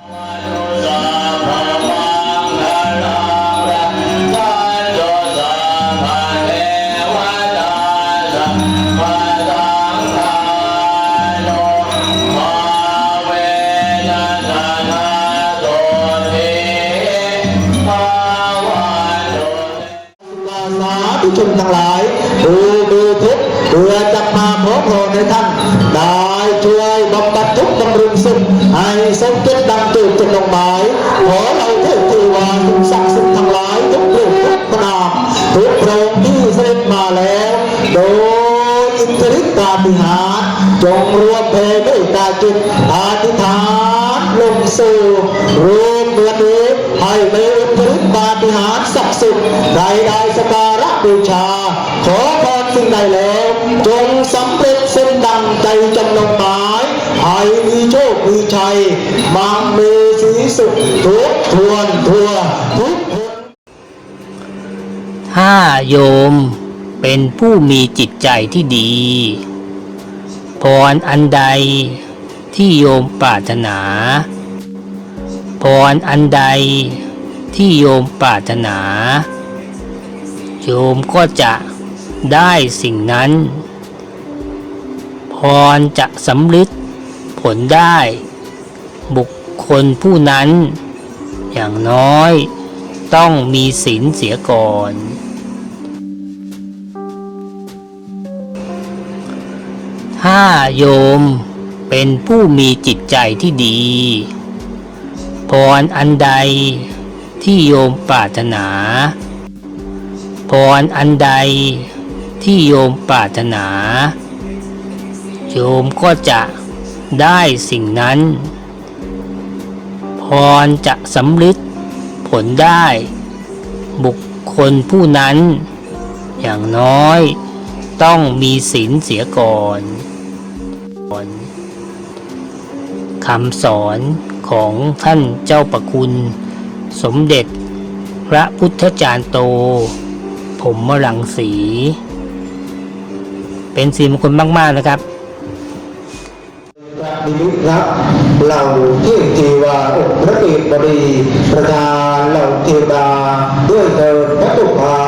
สาธุชนทั้งหลายผู้มีทุกข์เพื่อจะมาขอ ลงหมายขอเราเทพเทวาทุกศักดิ์สิทธิ์ทั้งหลายทุกรูปทุกนามทุกพระองค์ที่เสด็จมาแล้ว โดยอิทธิฤทธิปาฏิหาริย์จงรวมเพเมตตาจิตอธิษฐานลงสู่รูปเมือนี้ให้มีอิทธิฤทธิปาฏิหาริย์ศักดิ์สิทธิ์ใดได้สการะบูชา ขอพรสิ่งใดแล้ว จงสำเร็จ สุขทุกทวนทัวทุกคนถ้าโยมเป็นผู้มีจิตใจที่ดีพรอันใดที่โยมปรารถนาพรอันใดที่โยมปรารถนา โยมก็จะได้สิ่งนั้น พรจะสำลิดผลได้ บุค คลผู้นั้น อย่างน้อยต้องมีศีลเสียก่อน ถ้าโยมเป็นผู้มีจิตใจที่ดีพรอันใดที่โยมปรารถนาพรอันใดที่โยมปรารถนา โยมก็จะได้สิ่งนั้น รจะสำลิดผลได้ บุคคลผู้นั้น อย่างน้อยต้องมีศีลเสียก่อนคำสอนของท่านเจ้าประคุณ สมเด็จ พระพุทธจารย์โต ผมมรังสี เป็นสีมงคลมาก ๆ นะครับ พระนิมิตรับเหล่าเทพเทวาองค์พระเอกบดีประธานเหล่าเทวดาด้วยเถิดพระตุภา